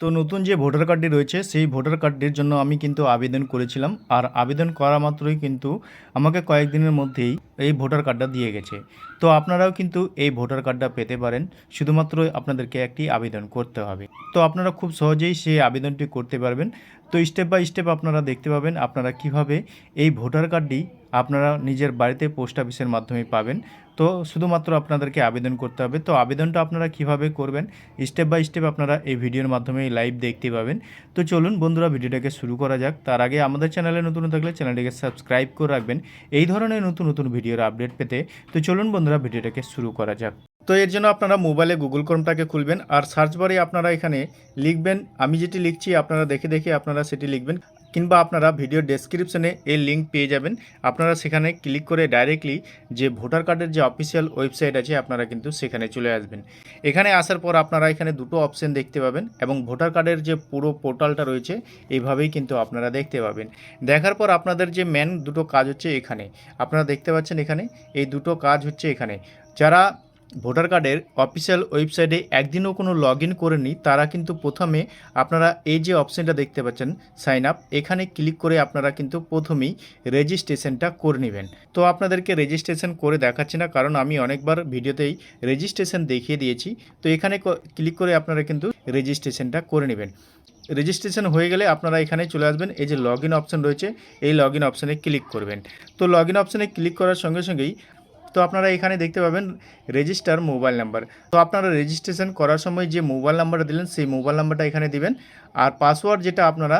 তো নতুন যে ভোটার কার্ডটি রয়েছে, সেই ভোটার কার্ডটির জন্য আমি কিন্তু আবেদন করেছিলাম। আর আবেদন করা মাত্রই কিন্তু আমাকে কয়েকদিনের মধ্যেই এই ভোটার কার্ডটা দিয়ে গেছে। তো আপনারাও কিন্তু এই ভোটার কার্ডটা পেতে পারেন। শুধুমাত্র আপনাদেরকে একটি আবেদন করতে হবে। তো আপনারা খুব সহজেই সেই আবেদনটি করতে পারবেন। তো স্টেপ বাই স্টেপ আপনারা দেখতে পাবেন আপনারা কীভাবে এই ভোটার কার্ডটি আপনারা নিজের বাড়িতে পোস্ট অফিসের মাধ্যমে পাবেন। তো শুধুমাত্র আপনাদেরকে আবেদন করতে হবে। তো আবেদনটা আপনারা কীভাবে করবেন? স্টেপ বাই স্টেপ আপনারা এই ভিডিওর মাধ্যমে লাইভ দেখতে পাবেন। তো চলুন বন্ধুরা, ভিডিওটাকে শুরু করা যাক। তার আগে আমাদের চ্যানেলে নতুন থাকলে চ্যানেলটিকে সাবস্ক্রাইব করে রাখবেন। এই ধরনের নতুন নতুন ভিডিওর আপডেট পেতে। তো চলুন বন্ধুরা ভিডিওটাকে শুরু করা যাক। তো এর জন্য আপনারা মোবাইলে গুগল ক্রোমটাকে খুলবেন আর সার্চ বারে আপনারা এখানে লিখবেন, আমি যেটি লিখছি আপনারা দেখে দেখে আপনারা সেটি লিখবেন। কিংবা আপনারা ভিডিও ডেসক্রিপশনে এই লিঙ্ক পেয়ে যাবেন। আপনারা সেখানে ক্লিক করে ডাইরেক্টলি যে ভোটার কার্ডের যে অফিসিয়াল ওয়েবসাইট আছে, আপনারা কিন্তু সেখানে চলে আসবেন। এখানে আসার পর আপনারা এখানে দুটো অপশন দেখতে পাবেন এবং ভোটার কার্ডের যে পুরো পোর্টালটা রয়েছে, এইভাবেই কিন্তু আপনারা দেখতে পাবেন। দেখার পর আপনাদের যে মেন দুটো কাজ হচ্ছে এখানে। আপনারা দেখতে পাচ্ছেন এখানে, এই দুটো কাজ হচ্ছে এখানে। যারা ভোটার কার্ডের অফিসিয়াল ওয়েবসাইটে একদিনও কোনো লগ ইন করেনি তারা কিন্তু প্রথমে আপনারা এই যে অপশানটা দেখতে পাচ্ছেন সাইন আপ এখানে ক্লিক করে আপনারা কিন্তু প্রথমেই রেজিস্ট্রেশনটা করে নেবেন। তো আপনাদেরকে রেজিস্ট্রেশন করে দেখাচ্ছি না, কারণ আমি অনেকবার ভিডিওতেই রেজিস্ট্রেশন দেখিয়ে দিয়েছি। তো এখানে ক্লিক করে আপনারা কিন্তু রেজিস্ট্রেশনটা করে নেবেন। রেজিস্ট্রেশন হয়ে গেলে আপনারা এখানে চলে আসবেন, এই যে লগ ইন অপশান রয়েছে, এই লগ ইন অপশানে ক্লিক করবেন। তো লগ ইন অপশানে ক্লিক করার সঙ্গে সঙ্গেই তো আপনারা এখানে দেখতে পাবেন রেজিস্টার মোবাইল নাম্বার তো আপনারা রেজিস্ট্রেশন করার সময় যে মোবাইল নাম্বারটা দিলেন, সেই মোবাইল নাম্বারটা এখানে দিবেন। আর পাসওয়ার্ড যেটা আপনারা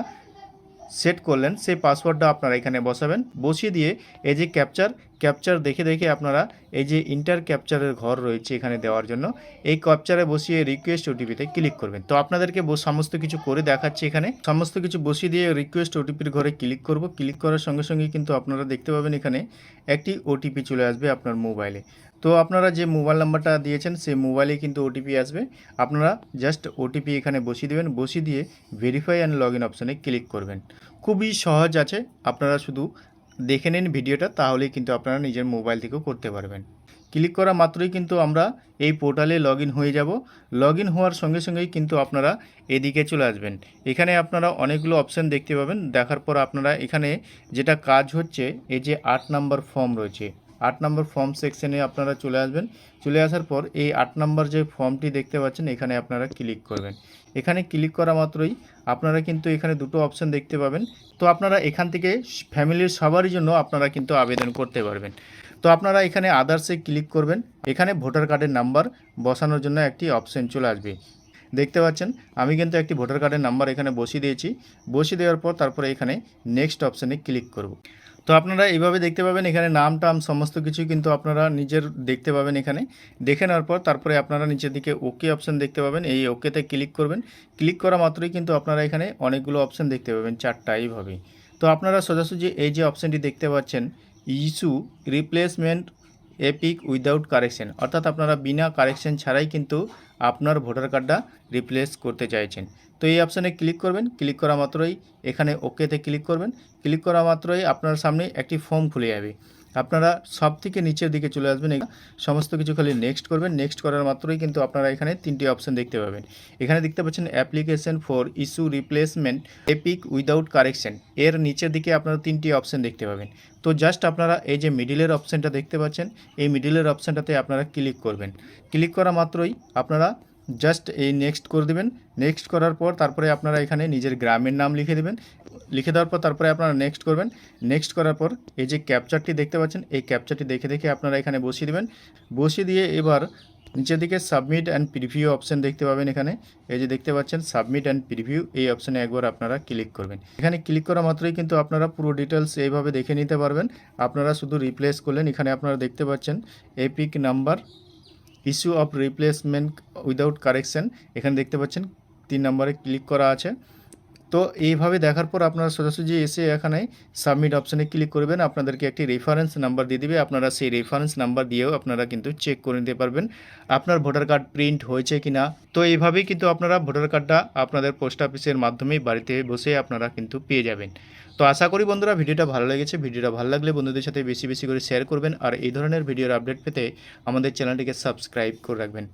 সেট করলেন, সেই পাসওয়ার্ডটা আপনারা এখানে বসাবেন। বসিয়ে দিয়ে এই যে ক্যাপচার ক্যাপচার দেখে দেখে আপনারা এই যে ইন্টার ক্যাপচারের ঘর রয়েছে এখানে দেওয়ার জন্য, এই ক্যাপচারে বসিয়ে রিকোয়েস্ট ওটিপিতে ক্লিক করবেন। তো আপনাদেরকে সমস্ত কিছু করে দেখাচ্ছি এখানে। সমস্ত কিছু বসিয়ে দিয়ে রিকোয়েস্ট ওটিপির ঘরে ক্লিক করব। ক্লিক করার সঙ্গে সঙ্গে কিন্তু আপনারা দেখতে পাবেন এখানে একটি ওটিপি চলে আসবে আপনার মোবাইলে তো আপনারা যে মোবাইল নাম্বারটা দিয়েছেন, সেই মোবাইলে কিন্তু ওটিপি আসবে। আপনারা জাস্ট ওটিপি এখানে বসিয়ে দেবেন। বসিয়ে দিয়ে ভেরিফাই অ্যান্ড লগ ইন অপশানে ক্লিক করবেন। খুবই সহজ আছে। আপনারা শুধু দেখে নিন ভিডিওটা, তাহলেই কিন্তু আপনারা নিজের মোবাইল থেকেও করতে পারবেন। ক্লিক করা মাত্রই কিন্তু আমরা এই পোর্টালে লগ হয়ে যাব। লগ হওয়ার সঙ্গে সঙ্গেই কিন্তু আপনারা এদিকে চলে আসবেন। এখানে আপনারা অনেকগুলো অপশান দেখতে পাবেন। দেখার পর আপনারা এখানে যেটা কাজ হচ্ছে, এই যে আট নাম্বার ফর্ম রয়েছে আট নম্বর ফর্ম সেকশনে আপনারা চলে আসবেন। চলে আসার পর এই আট নম্বর যে ফর্মটি দেখতে পাচ্ছেন, এখানে আপনারা ক্লিক করবেন। এখানে ক্লিক করা মাত্রই আপনারা কিন্তু এখানে দুটো অপশান দেখতে পাবেন। তো আপনারা এখান থেকে ফ্যামিলির সবারই জন্য আপনারা কিন্তু আবেদন করতে পারবেন। তো আপনারা এখানে আদার্সে ক্লিক করবেন। এখানে ভোটার কার্ডের নাম্বার বসানোর জন্য একটি অপশান চলে আসবে। দেখতে পাচ্ছেন, আমি কিন্তু একটি ভোটার কার্ডের নাম্বার এখানে বসিয়ে দিয়েছি। বসিয়ে দেওয়ার পর তারপরে এখানে নেক্সট অপশানে ক্লিক করব। তো আপনারা এইভাবে দেখতে পাবেন এখানে নাম, টাম সমস্ত কিছু কিন্তু আপনারা নিজের দেখতে পাবেন এখানে। দেখে নেওয়ার পর তারপরে আপনারা নিচের দিকে ওকে অপশান দেখতে পাবেন। এই ওকেতে ক্লিক করবেন। ক্লিক করা মাত্রই কিন্তু আপনারা এখানে অনেকগুলো অপশান দেখতে পাবেন, চারটা এইভাবে তো আপনারা সোজাসুজি এই যে অপশানটি দেখতে পাচ্ছেন, issue replacement EPIC without correction অর্থাৎ আপনারা বিনা কারেকশন ছাড়াই কিন্তু আপনার ভোটার কার্ডটা রিপ্লেস করতে চাইছেন। তো এই অপশানে ক্লিক করবেন। ক্লিক করা মাত্রই এখানে ওকেতে ক্লিক করবেন। ক্লিক করা মাত্রই আপনার সামনে একটি ফর্ম খুলে যাবে। আপনারা সব থেকে নিচের দিকে চলে আসবেন সমস্ত কিছু খালি নেক্সট করবেন। নেক্সট করার মাত্রই কিন্তু আপনারা এখানে তিনটি অপশন দেখতে পাবেন। এখানে দেখতে পাচ্ছেন application for issue replacement EPIC without correction এর নিচের দিকে আপনারা তিনটি অপশন দেখতে পাবেন। তো জাস্ট আপনারা এই যে মিডিলের অপশানটা দেখতে পাচ্ছেন, এই মিডিলের অপশানটাতে আপনারা ক্লিক করবেন। ক্লিক করা মাত্রই আপনারা জাস্ট এই নেক্সট করে দেবেন। নেক্সট করার পর তারপরে আপনারা এখানে নিজের গ্রামের নাম লিখে দেবেন। লিখে দেওয়ার পর তারপরে আপনারা নেক্সট করবেন। নেক্সট করার পর এই যে ক্যাপচারটি দেখতে পাচ্ছেন, এই ক্যাপচারটি দেখে দেখে আপনারা এখানে বসিয়ে দেবেন। বসিয়ে দিয়ে এবার নিচের দিকে সাবমিট অ্যান্ড প্রিভিউ অপশান দেখতে পাবেন এখানে। এই যে দেখতে পাচ্ছেন সাবমিট অ্যান্ড প্রিভিউ এই অপশানে একবার আপনারা ক্লিক করবেন। এখানে ক্লিক করা মাত্রই কিন্তু আপনারা পুরো ডিটেলস এইভাবে দেখে নিতে পারবেন। আপনারা শুধু রিপ্লেস করলেন। এখানে আপনারা দেখতে পাচ্ছেন EPIC number issue of replacement without correction এখানে দেখতে পাচ্ছেন তিন নম্বরে ক্লিক করা আছে। তো এইভাবে দেখার পর আপনারা সোজাসুজি এসে এখানে সাবমিট অপশানে ক্লিক করবেন, আপনাদেরকে একটি রেফারেন্স নাম্বার দিয়ে দিবে। আপনারা সেই রেফারেন্স নাম্বার দিয়েও আপনারা কিন্তু চেক করে নিতে পারবেন আপনার ভোটার কার্ড প্রিন্ট হয়েছে কি না তো এইভাবেই কিন্তু আপনারা ভোটার কার্ডটা আপনাদের পোস্ট অফিসের মাধ্যমেই বাড়িতে বসে আপনারা কিন্তু পেয়ে যাবেন। তো আশা করি বন্ধুরা ভিডিওটা ভালো লেগেছে। ভিডিওটা ভালো লাগলে বন্ধুদের সাথে বেশি বেশি করে শেয়ার করবেন। আর এই ধরনের ভিডিওর আপডেট পেতে আমাদের চ্যানেলটিকে সাবস্ক্রাইব করে রাখবেন।